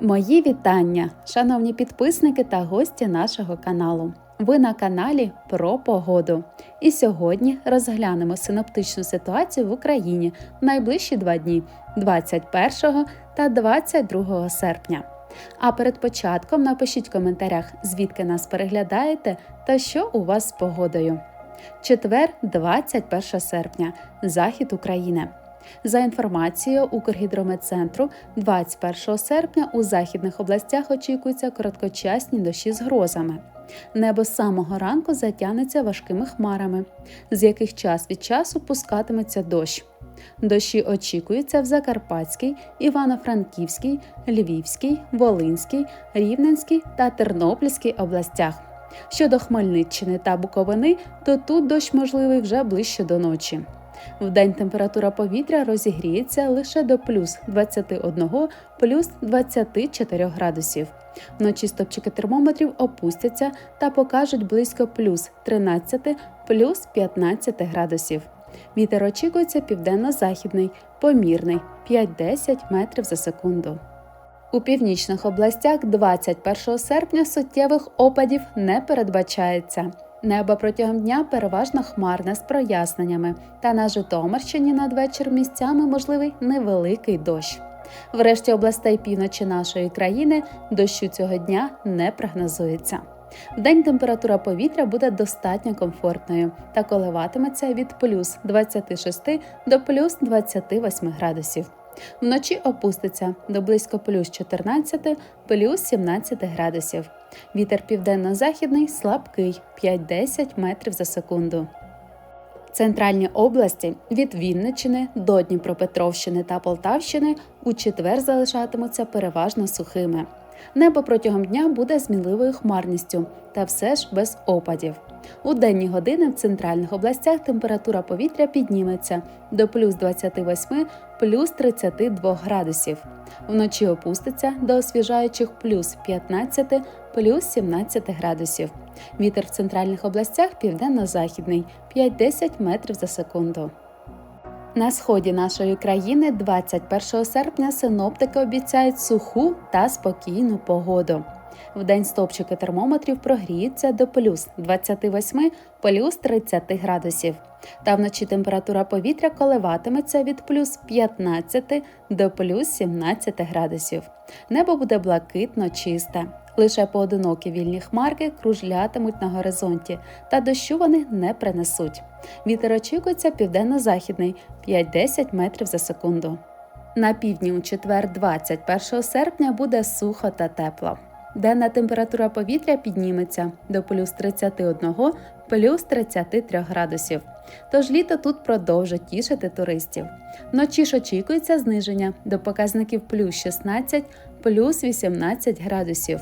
Мої вітання, шановні підписники та гості нашого каналу. Ви на каналі про погоду. І сьогодні розглянемо синоптичну ситуацію в Україні в найближчі два дні 21 та 22 серпня. А перед початком напишіть в коментарях, звідки нас переглядаєте та що у вас з погодою. Четвер, 21 серпня, захід України. За інформацією Укргідрометцентру, 21 серпня у західних областях очікуються короткочасні дощі з грозами. Небо з самого ранку затягнеться важкими хмарами, з яких час від часу пускатиметься дощ. Дощі очікуються в Закарпатській, Івано-Франківській, Львівській, Волинській, Рівненській та Тернопільській областях. Щодо Хмельниччини та Буковини, то тут дощ можливий вже ближче до ночі. Вдень температура повітря розігріється лише до плюс 21 плюс 24 градусів. Вночі стопчики термометрів опустяться та покажуть близько плюс 13 плюс 15 градусів. Вітер очікується південно-західний, помірний 5-10 метрів за секунду. У північних областях 21 серпня суттєвих опадів не передбачається. Небо протягом дня переважно хмарне з проясненнями, та на Житомирщині надвечір місцями можливий невеликий дощ. Врешті областей півночі нашої країни дощу цього дня не прогнозується. Вдень температура повітря буде достатньо комфортною та коливатиметься від плюс 26 до плюс 28 градусів. Вночі опуститься до близько плюс 14, плюс 17 градусів. Вітер південно-західний слабкий 5-10 метрів за секунду. Центральні області від Вінничини до Дніпропетровщини та Полтавщини у четвер залишатимуться переважно сухими. Небо протягом дня буде з мінливою хмарністю, та все ж без опадів. У денні години в центральних областях температура повітря підніметься до плюс 28 плюс 32 градусів. Вночі опуститься до освіжаючих плюс 15 плюс 17 градусів. Вітер в центральних областях південно-західний 5-10 метрів за секунду. На сході нашої країни 21 серпня синоптики обіцяють суху та спокійну погоду. Вдень стопчики термометрів прогріються до плюс 28 плюс 30 градусів. Та вночі температура повітря коливатиметься від плюс 15 до плюс 17 градусів. Небо буде блакитно чисте. Лише поодинокі вільні хмарки кружлятимуть на горизонті, та дощу вони не принесуть. Вітер очікується південно-західний 5-10 метрів за секунду. На півдні у четвер, 21 серпня, буде сухо та тепло. Денна температура повітря підніметься до плюс 31 плюс 33 градусів. Тож літо тут продовжить тішити туристів. Вночі ж очікується зниження до показників плюс 16 плюс 18 градусів.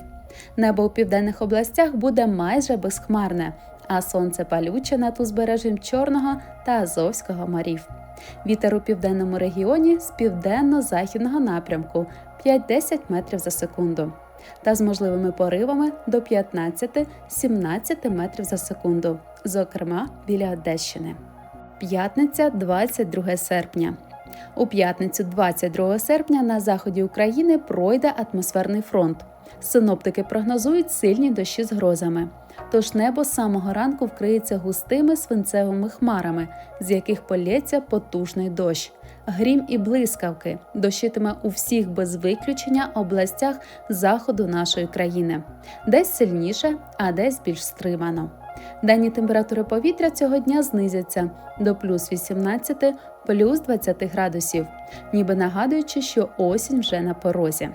Небо у південних областях буде майже безхмарне, а сонце палюче над узбережжям Чорного та Азовського морів. Вітер у південному регіоні з південно-західного напрямку 5-10 метрів за секунду, та з можливими поривами до 15-17 метрів за секунду, зокрема біля Одещини. П'ятниця 22 серпня. У п'ятницю 22 серпня на заході України пройде атмосферний фронт. Синоптики прогнозують сильні дощі з грозами. Тож небо з самого ранку вкриється густими свинцевими хмарами, з яких полється потужний дощ. Грім і блискавки дощитиме у всіх без виключення областях заходу нашої країни, десь сильніше, а десь більш стримано. Денні температури повітря цього дня знизяться до плюс 18, плюс 20 градусів, ніби нагадуючи, що осінь вже на порозі.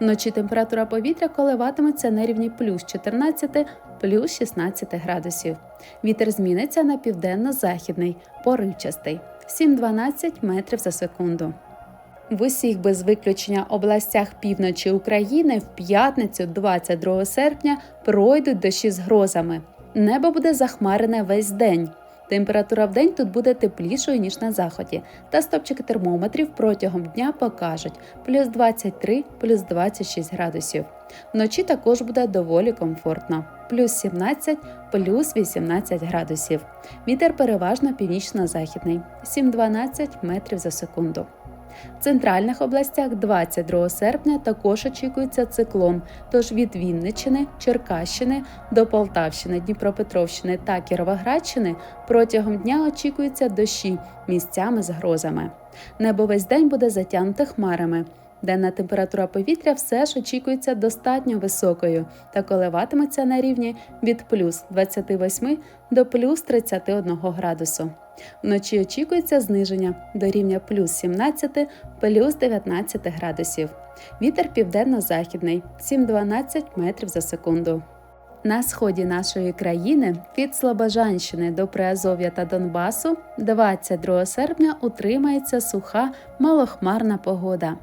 Вночі температура повітря коливатиметься на рівні плюс 14, плюс 16 градусів. Вітер зміниться на південно-західний, поривчастий 7-12 метрів за секунду. В усіх без виключення областях півночі України в п'ятницю, 22 серпня, пройдуть дощі з грозами. Небо буде захмарене весь день. Температура в день тут буде теплішою, ніж на заході, та стопчики термометрів протягом дня покажуть плюс 23, плюс 26 градусів. Вночі також буде доволі комфортно, плюс 17, плюс 18 градусів. Вітер переважно північно-західний 7-12 метрів за секунду. В центральних областях 22 серпня також очікується циклон. Тож від Вінниччини, Черкащини до Полтавщини, Дніпропетровщини та Кіровоградщини протягом дня очікуються дощі місцями з грозами. Небо весь день буде затягнуте хмарами. Денна температура повітря все ж очікується достатньо високою та коливатиметься на рівні від плюс 28 до плюс 31 градусу. Вночі очікується зниження до рівня плюс 17 плюс 19 градусів. Вітер південно-західний 7-12 метрів за секунду. На сході нашої країни від Слобожанщини до Приазов'я та Донбасу 22 серпня утримається суха малохмарна погода.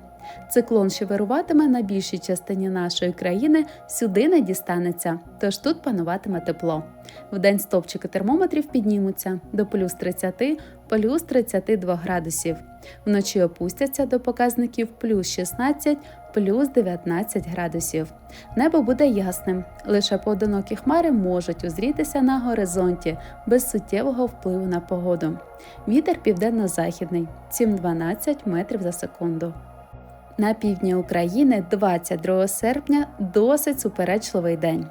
Циклон, що вируватиме на більшій частині нашої країни, сюди не дістанеться, тож тут пануватиме тепло. Вдень стопчики термометрів піднімуться до плюс 30, плюс 32 градусів. Вночі опустяться до показників плюс 16, плюс 19 градусів. Небо буде ясним, лише поодинокі хмари можуть узрітися на горизонті без суттєвого впливу на погоду. Вітер південно-західний 7-12 метрів за секунду. На півдні України 22 серпня досить суперечливий день.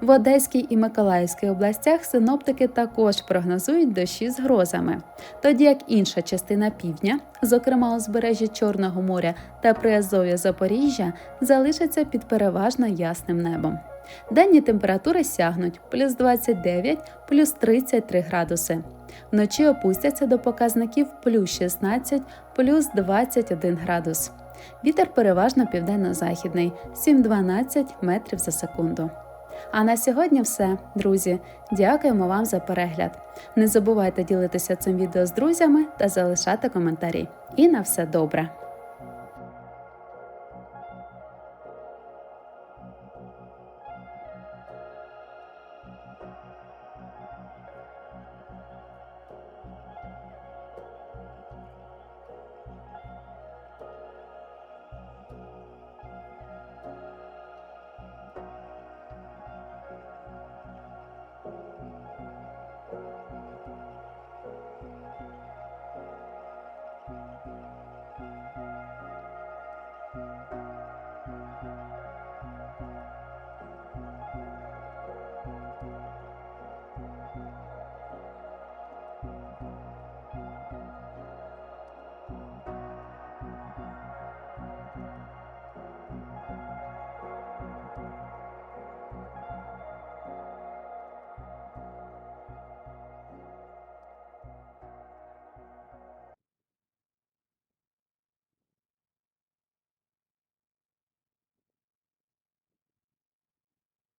В Одеській і Миколаївській областях синоптики також прогнозують дощі з грозами, тоді як інша частина півдня, зокрема узбережжя Чорного моря та Приазов'я Запоріжжя, залишаться під переважно ясним небом. Денні температури сягнуть плюс 29, плюс 33 градуси. Вночі опустяться до показників плюс 16, плюс 21 градус. Вітер переважно південно-західний 7-12 метрів за секунду. А на сьогодні все, друзі. Дякуємо вам за перегляд. Не забувайте ділитися цим відео з друзями та залишати коментарі. І на все добре!